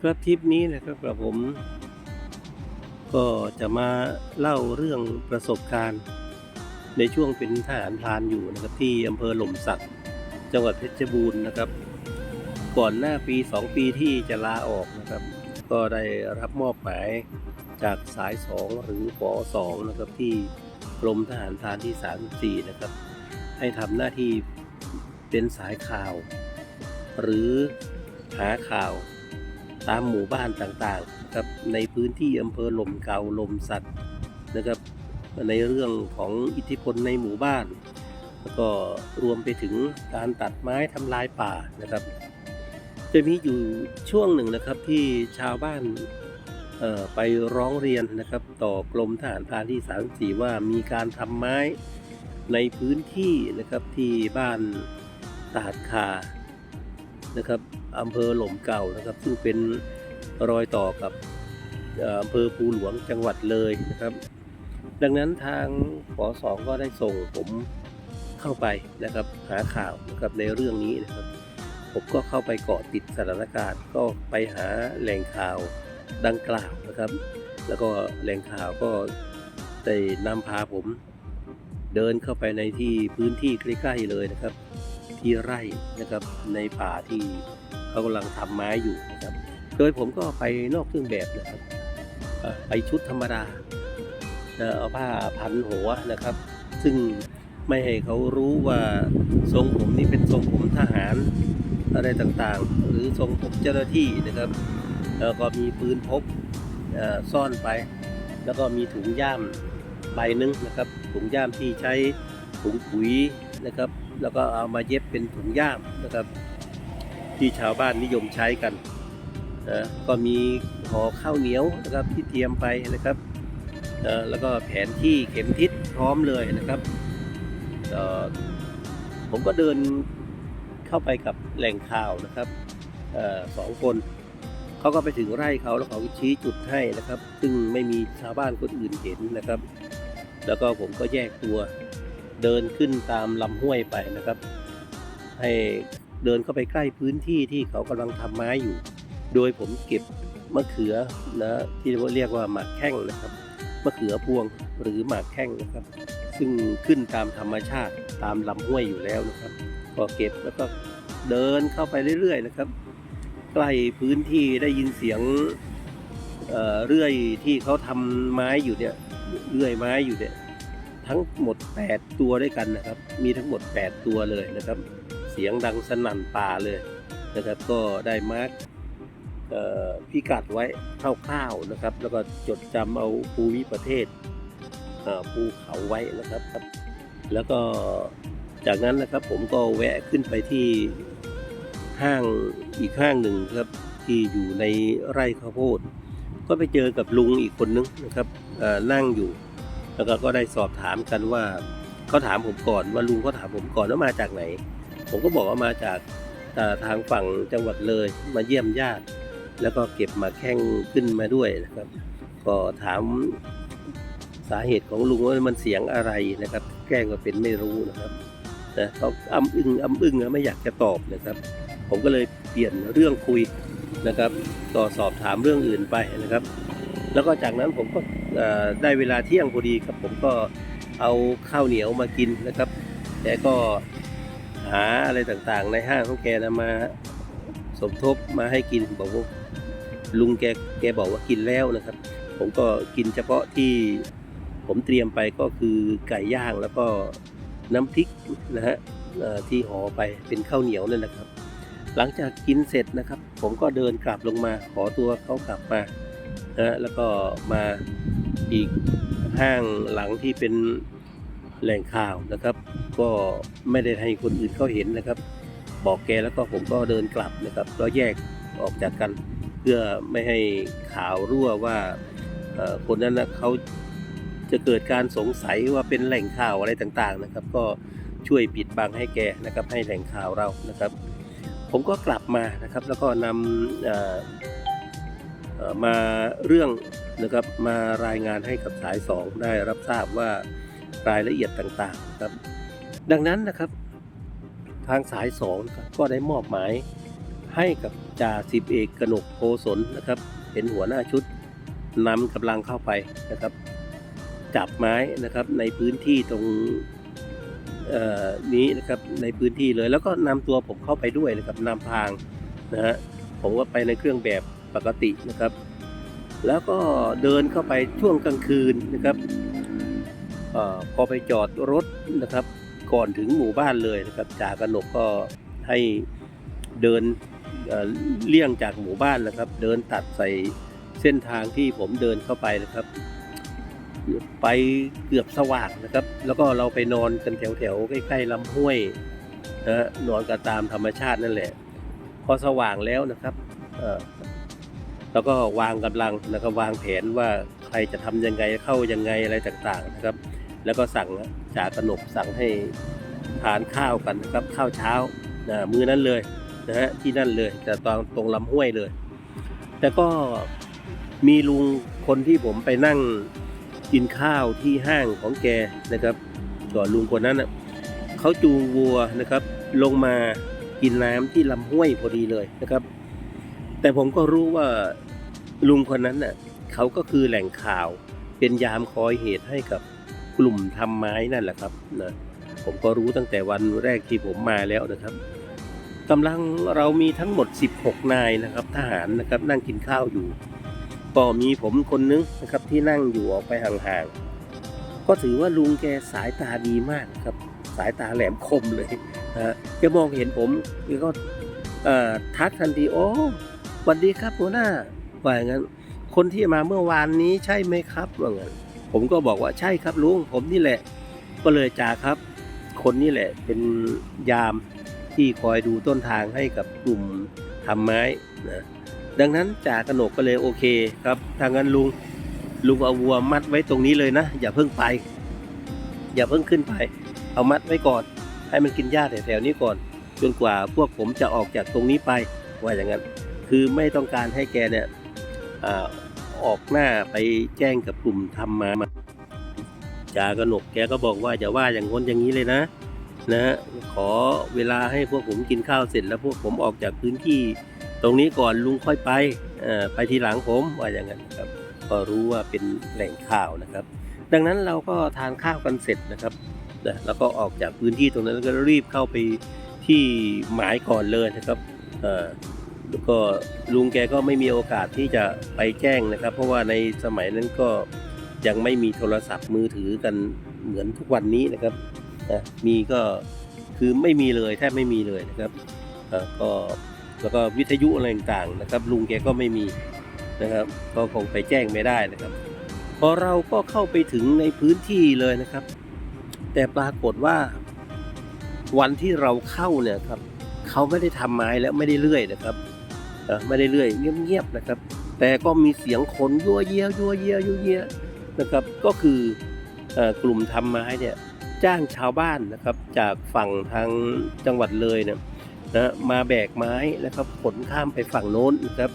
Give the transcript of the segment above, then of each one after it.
ครับทริปนี้นะครับกับผม ก็จะมาเล่าเรื่องประสบการณ์ ในช่วงเป็นทหารพรานอยู่นะครับที่อำเภอหล่มสักจังหวัดเพชรบูรณ์นะครับ ก่อนหน้าปีสองปีที่จะลาออกนะครับ ก็ได้รับมอบหมายจากสายสองหรือปอสองนะครับที่กรมทหารพรานที่ 34 นะครับ ให้ทำหน้าที่เป็นสายข่าว หรือหาข่าว ตามหมู่บ้านต่างๆนะครับในพื้นที่อำเภอหล่มเกาหล่มสัตว์นะครับในเรื่องของอิทธิพลในหมู่บ้าน แล้วก็รวมไปถึงการตัดไม้ทำลายป่านะครับ จะมีอยู่ช่วงหนึ่งนะครับที่ชาวบ้านเอ่อไปร้องเรียนนะครับต่อกรมทหารพรานที่ 34 ว่ามีการทำไม้ในพื้นที่นะครับที่บ้านตาดคานะครับ อำเภอหล่มเก่านะครับซึ่งเป็นรอยต่อกับอำเภอภูหลวงจังหวัดเลยนะครับ ดังนั้นทางปอสองก็ได้ส่งผมเข้าไปนะครับหาข่าวนะครับในเรื่องนี้นะครับ ผมก็เข้าไปเกาะติดสถานการณ์ ก็ไปหาแหล่งข่าวดังกล่าวนะครับ แล้วก็แหล่งข่าวก็ได้นำพาผมเดินเข้าไปในที่พื้นที่ใกล้ๆเลยนะครับ ที่ไร่นะครับในป่าที่ เขากำลังทำไม้อยู่นะครับ โดยผมก็ไปนอกเครื่องแบบนะครับ ไปชุดธรรมดาเอาผ้าพันหัวนะครับ ซึ่งไม่ให้เขารู้ว่าทรงผมนี่เป็นทรงผมทหารอะไรต่างๆ หรือทรงผมเจ้าหน้าที่นะครับ แล้วก็มีปืนพกซ่อนไป แล้วก็มีถุงย่ามใบหนึงนะครับ ถุงย่ามที่ใช้ถุงปุ๋ยนะครับ แล้วก็เอามาเย็บเป็นถุงย่ามนะครับ ที่ชาวบ้านนิยมใช้กันนะก็มีห่อข้าวเหนียวนะครับที่เตรียมไปนะครับแล้วก็แผนที่เข็มทิศพร้อมเลยนะครับผมก็เดินเข้าไปกับแหล่งข่าวนะครับอสองคนเขาก็ไปถึงไร่เขาแล้วเขาชี้จุดให้นะครับ ซึ่งไม่มีชาวบ้านคนอื่นเห็นนะครับ แล้วก็ผมก็แยกตัวเดินขึ้นตามลำห้วยไปนะครับ ให้ เดินเข้าไปใกล้พื้นที่ที่เขากำลังทำไม้อยู่ โดยผมเก็บมะเขือนะที่เรียกว่าหมากแข้งนะครับมะเขือพวงหรือหมากแข้งนะครับ ซึ่งขึ้นตามธรรมชาติตามลำห้วยอยู่แล้วนะครับ ก็เก็บแล้วก็เดินเข้าไปเรื่อยๆนะครับ ใกล้พื้นที่ได้ยินเสียงเอ่อเรื่อยที่เขาทำไม้อยู่เนี่ยเรื่อยไม้อยู่เนี่ยทั้งหมด 8 ตัวด้วยกันนะครับ มีทั้งหมด 8 ตัวเลยนะครับ เสียงดังสนั่นป่าเลยนะครับก็ได้มาร์กพิกัดไว้คร่าวๆนะครับ แล้วก็จดจำเอาภูมิประเทศภูเขาไว้นะครับ แล้วก็จากนั้นนะครับผมก็แวะขึ้นไปที่ห้างอีกห้างหนึ่งครับที่อยู่ในไร่ข้าวโพด ก็ไปเจอกับลุงอีกคนนึงนะครับเอ่อนั่งอยู่ แล้วก็ก็ได้สอบถามกันว่าเขาถามผมก่อนว่าลุงเขาถามผมก่อนว่ามาจากไหน ผมก็บอกว่ามาจากทางฝั่งจังหวัดเลยมาเยี่ยมญาติ แล้วก็เก็บมาแข้งขึ้นมาด้วยนะครับ ก็ถามสาเหตุของลุงว่ามันเสียงอะไรนะครับ แกล้งก็เป็นไม่รู้นะครับนะเขาอ้ำอึ้งอ้ำอึ้งไม่อยากจะตอบนะครับ ผมก็เลยเปลี่ยนเรื่องคุยนะครับ ต่อสอบถามเรื่องอื่นไปนะครับ แล้วก็จากนั้นผมก็ได้เวลาเที่ยงพอดีครับ ผมก็เอาข้าวเหนียวมากินนะครับแกก็ หาอะไรต่างๆ ในห้างของแกนะมาสมทบมาให้กินบอกว่าลุงแกแกบอกว่ากินแล้วนะครับ ผมก็กินเฉพาะที่ผมเตรียมไปก็คือไก่ย่างแล้วก็น้ำพริกนะฮะที่ห่อไปเป็นข้าวเหนียวนั่นแหละครับ หลังจากกินเสร็จนะครับ ผมก็เดินกลับลงมาขอตัวเขากลับมานะฮะแล้วก็มาอีกห้างหลังที่เป็น แหล่งข่าวนะครับ ก็ไม่ได้ให้คนอื่นเขาเห็นนะครับ บอกแกแล้วก็ผมก็เดินกลับนะครับแล้วแยกออกจากกัน เพื่อไม่ให้ข่าวรั่วว่าคนนั้นนะเขาจะเกิดการสงสัยว่าเป็นแหล่งข่าวอะไรต่างๆนะครับ ก็ช่วยปิดบังให้แกนะครับ ให้แหล่งข่าวเรานะครับ ผมก็กลับมานะครับ แล้วก็นำมาเรื่องนะครับมารายงานให้กับสายสองได้รับทราบว่า รายละเอียดต่างๆครับ ดังนั้นนะครับ ทางสายสองก็ได้มอบหมายให้กับจ่าสิบเอกกนกโพสนนะครับ เป็นหัวหน้าชุดนำกำลังเข้าไปนะครับ จับไม้นะครับในพื้นที่ตรงนี้นะครับในพื้นที่เลย แล้วก็นำตัวผมเข้าไปด้วยนะครับนำทางนะฮะผมก็ไปในเครื่องแบบปกตินะครับ แล้วก็เดินเข้าไปช่วงกลางคืนนะครับ พอไปจอดรถนะครับ ก่อนถึงหมู่บ้านเลยนะครับจ่ากนกก็ให้เดินเเลี่ยงจากหมู่บ้านนะครับ เดินตัดใส่เส้นทางที่ผมเดินเข้าไปนะครับ ไปเกือบสว่างนะครับ แล้วก็เราไปนอนกันแถวๆใกล้ๆลำห้วยนะฮะนอนกันตามธรรมชาตินั่นแหละ พอสว่างแล้วนะครับเอ่อแล้วก็วางกำลังนะครับวางแผนว่าใครจะทำยังไงเข้ายังไงอะไรต่างๆนะครับ แล้วก็สั่งจากกนกสั่งให้ทานข้าวกันนะครับข้าวเช้านะมื้อนั้นเลยนะฮะที่นั่นเลยแต่ตอนตรงลำห้วยเลย แต่ก็มีลุงคนที่ผมไปนั่งกินข้าวที่ห้างของแกนะครับก่อนลุงคนนั้นน่ะเขาจูงวัวนะครับ ลงมากินน้ำที่ลำห้วยพอดีเลยนะครับ แต่ผมก็รู้ว่าลุงคนนั้นน่ะเขาก็คือแหล่งข่าวเป็นยามคอยเหตุให้กับ กลุ่มทำไม้นั่นแหละครับนะผมก็รู้ตั้งแต่วันแรกที่ผมมาแล้วนะครับกำลังเรามีทั้งหมด 16 นายนะครับ ทหารนะครับนั่งกินข้าวอยู่ก็มีผมคนนึงนะครับที่นั่งอยู่ออกไปห่างๆก็ถือว่าลุงแกสายตาดีมากครับ สายตาแหลมคมเลยนะฮะแกมองเห็นผมแกก็อ่อทักทันทีโอ้สวัสดีครับหัวหน้าว่าอย่างนั้นคนที่มาเมื่อวานนี้ใช่ไหมครับว่างั้น ผมก็บอกว่าใช่ครับลุงผมนี่แหละ ก็เลยจ่าครับ คนนี่แหละเป็นยามที่คอยดูต้นทางให้กับกลุ่มทำไม้นะดังนั้นจ่ากระหนกก็เลยโอเคครับทางนั้นลุงลุงเอาวัวมัดไว้ตรงนี้เลยนะ อย่าเพิ่งไป อย่าเพิ่งขึ้นไป เอามัดไว้ก่อน ให้มันกินหญ้าแถวๆนี้ก่อน จนกว่าพวกผมจะออกจากตรงนี้ไปว่าอย่างนั้น คือไม่ต้องการให้แกเนี่ย ออกหน้าไปแจ้งกับกลุ่มทำมาจ่ากหนกแกก็บอกว่าอย่าว่าอย่างง้นอย่างนี้เลยนะนะขอเวลาให้พวกผมกินข้าวเสร็จแล้วพวกผมออกจากพื้นที่ ตรงนี้ก่อนลุงค่อยไปไปทีหลังผมว่าอย่างนั้นครับ ก็รู้ว่าเป็นแหล่งข่าวนะครับ ดังนั้นเราก็ทานข้าวกันเสร็จนะครับนะแล้วก็ออกจากพื้นที่ตรงนั้นแล้วก็รีบเข้าไปที่หมายก่อนเลยนะครับ ก็ลุงแกก็ไม่มีโอกาสที่จะไปแจ้งนะครับ เพราะว่าในสมัยนั้นก็ยังไม่มีโทรศัพท์มือถือกันเหมือนทุกวันนี้นะครับนะมีก็คือไม่มีเลยแทบไม่มีเลยนะครับก็แล้วก็วิทยุอะไรต่างๆนะครับ ลุงแกก็ไม่มีนะครับ ก็คงไปแจ้งไม่ได้นะครับ พอเราก็เข้าไปถึงในพื้นที่เลยนะครับ แต่ปรากฏว่าวันที่เราเข้าเนี่ยครับเขาไม่ได้ทำไม้แล้วไม่ได้เลื่อยนะครับ ไม่ได้เลื่อยเงียบๆนะครับ แต่ก็มีเสียงคนยั่วเยี่ยยั่วเยี่ยยั่วเยี่ยนะครับ ก็คืออกลุ่มทำไม้เนี่ยจ้างชาวบ้านนะครับจากฝั่งทางจังหวัดเลยเนี่ยนะมาแบกไม้นะครับขนข้ามไปฝั่งโน้นนะครับ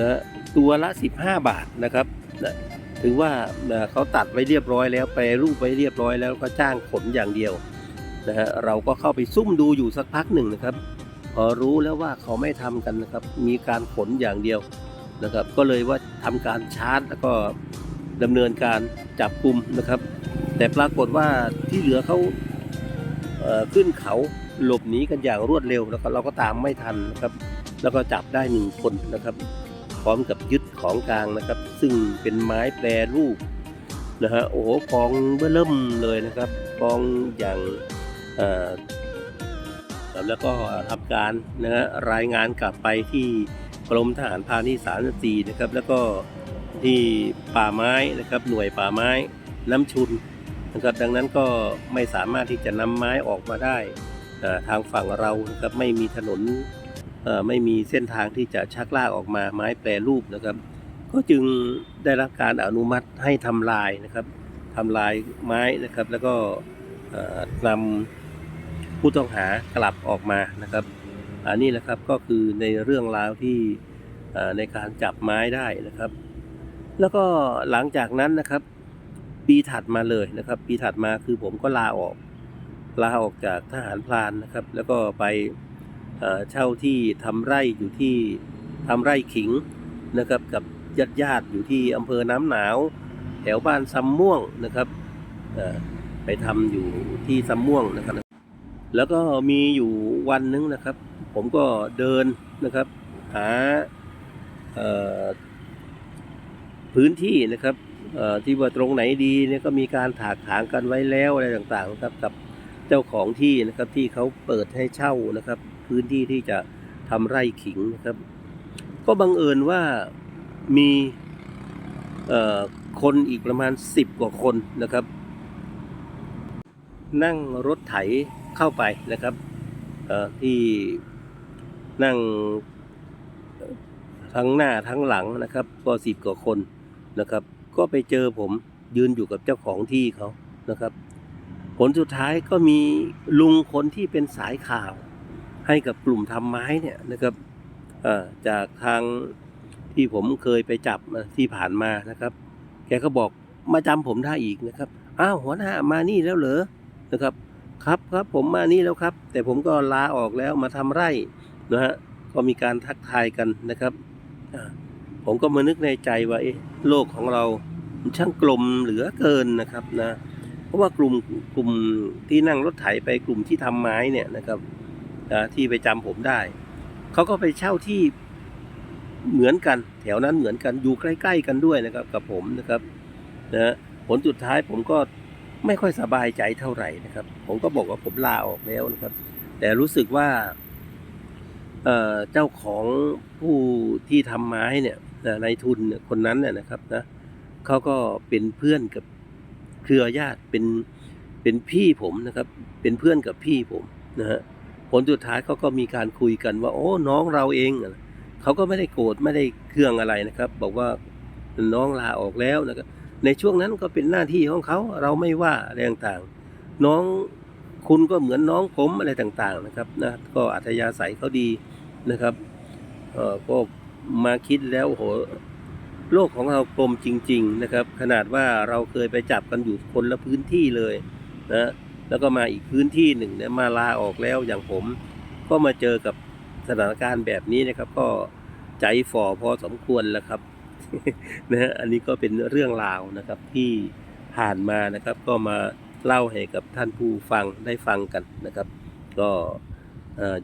นะตัวละ 15 บาทนะครับนะถือว่าเอ่อเขาตัดไว้เรียบร้อยแล้วแปรรูปไว้เรียบร้อยแล้วก็จ้างขนอย่างเดียวนะฮะเราก็เข้าไปซุ่มดูอยู่สักพักหนึ่งนะครับ พอรู้แล้วว่าเขาไม่ทำกันนะครับ มีการขนอย่างเดียวนะครับ ก็เลยว่าทำการชาร์จแล้วก็ดำเนินการจับกลุ่มนะครับ แต่ปรากฏว่าที่เหลือเขาเขึ้นเขาหลบหนีกันอย่างรวดเร็วแล้วก็เราก็ตามไม่ทันนะครับ แล้วก็จับได้หนึ่งคนนะครับ พร้อมกับยึดของกลางนะครับ ซึ่งเป็นไม้แปรรูปนะฮะโอ้โหกองเบื้อเริ่มเลยนะครับกองอย่าง แล้วก็ทำการนะฮะรายงานกลับไปที่กรมทหารพาณิชย์สามสี่นะครับ แล้วก็ที่ป่าไม้นะครับหน่วยป่าไม้น้ำชุนนะครับดังนั้นก็ไม่สามารถที่จะนำไม้ออกมาได้ทางฝั่งเรานะครับไม่มีถนนไม่มีเส้นทางที่จะชักลากออกมาไม้แปรรูปนะครับ ก็จึงได้รับการอนุมัติให้ทำลายนะครับทำลายไม้นะครับ แล้วก็นำ ผู้ต้องหากลับออกมานะครับอันนี้นะครับก็คือในเรื่องราวที่ในการจับไม้ได้นะครับ แล้วก็หลังจากนั้นนะครับ ปีถัดมาเลยนะครับ ปีถัดมาคือผมก็ลาออกลาออกจากทหารพรานนะครับ แล้วก็ไปเช่าที่ทำไร่อยู่ที่ทำไร่ขิงนะครับกับญาติญาติอยู่ที่อำเภอน้ำหนาว แถวบ้านซ้ำม่วงนะครับไปทำอยู่ที่ซ้ำม่วงนะครับ แล้วก็มีอยู่วันนึงนะครับ ผมก็เดินนะครับ หาพื้นที่นะครับที่ว่าตรงไหนดีเนี่ยก็มีการถากถางกันไว้แล้วอะไรต่างๆนะครับกับเจ้าของที่นะครับที่เขาเปิดให้เช่านะครับ พื้นที่ที่จะทำไร่ขิงนะครับ ก็บังเอิญว่ามีคนอีกประมาณสิบกว่าคนนะครับ นั่งรถไถเข้าไปนะครับที่นั่งทั้งหน้าทั้งหลังนะครับก็สิบกว่าคนนะครับ ก็ไปเจอผมยืนอยู่กับเจ้าของที่เขานะครับ ผลสุดท้ายก็มีลุงคนที่เป็นสายข่าว ให้กับกลุ่มทำไม้เนี่ยนะครับจากทางที่ผมเคยไปจับมาที่ผ่านมานะครับ แกก็บอกมาจำผมได้อีกนะครับ อ้าวหัวหน้ามานี่แล้วเหรอ นะครับ ครับครับผมมานี่แล้วครับ แต่ผมก็ลาออกแล้วมาทำไร่นะฮะก็มีการทักทายกันนะครับผมก็มานึกในใจว่าโลกของเราช่างกลมเหลือเกินนะครับนะเพราะว่ากลุ่มกลุ่มที่นั่งรถไถไปกลุ่มที่ทำไม้เนี่ยนะครับที่ไปจำผมได้เขาก็ไปเช่าที่เหมือนกัน แถวนั้นเหมือนกันอยู่ใกล้ ๆ กันด้วยนะครับ กับผมนะครับนะผลสุดท้ายผมก็ ไม่ค่อยสบายใจเท่าไหร่นะครับ ผมก็บอกว่าผมลาออกแล้วนะครับ แต่รู้สึกว่าเอ่อเจ้าของผู้ที่ทำไม้เนี่ยนะนายทุนคนนั้นเนี่ยนะครับนะเขาก็เป็นเพื่อนกับเครือญาติเป็นเป็นพี่ผมนะครับ เป็นเพื่อนกับพี่ผมนะฮะผลสุดท้ายเขาก็มีการคุยกันว่า โอ้น้องเราเองเขาก็ไม่ได้โกรธไม่ได้เครื่องอะไรนะครับ บอกว่าน้องลาออกแล้วนะครับ ในช่วงนั้นก็เป็นหน้าที่ของเขาเราไม่ว่าอะไรต่างๆ น้องคุณก็เหมือนน้องผมอะไรต่างๆนะครับนะก็อัธยาศัยเขาดีนะครับเออก็มาคิดแล้วโหโลกของเรากลมจริง ๆนะครับ ขนาดว่าเราเคยไปจับกันอยู่คนละพื้นที่เลยนะแล้วก็มาอีกพื้นที่หนึ่งเนี่ยมาลาออกแล้วอย่างผม ก็มาเจอกับสถานการณ์แบบนี้นะครับ ก็ใจฝ่อพอสมควรแล้วครับ นะฮะอันนี้ก็เป็นเรื่องราวนะครับที่ผ่านมานะครับ ก็มาเล่าให้กับท่านผู้ฟังได้ฟังกันนะครับ ก็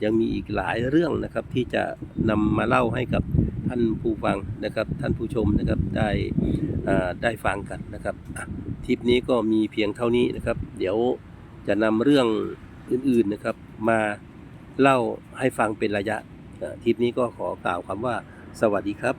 ยังมีอีกหลายเรื่องนะครับที่จะนำมาเล่าให้กับท่านผู้ฟังนะครับ ท่านผู้ชมนะครับได้ได้ฟังกันนะครับทริปนี้ก็มีเพียงเท่านี้นะครับ เดี๋ยวจะนำเรื่องอื่นๆนะครับ มาเล่าให้ฟังเป็นระยะทริปนี้ก็ขอกล่าวคำว่าสวัสดีครับ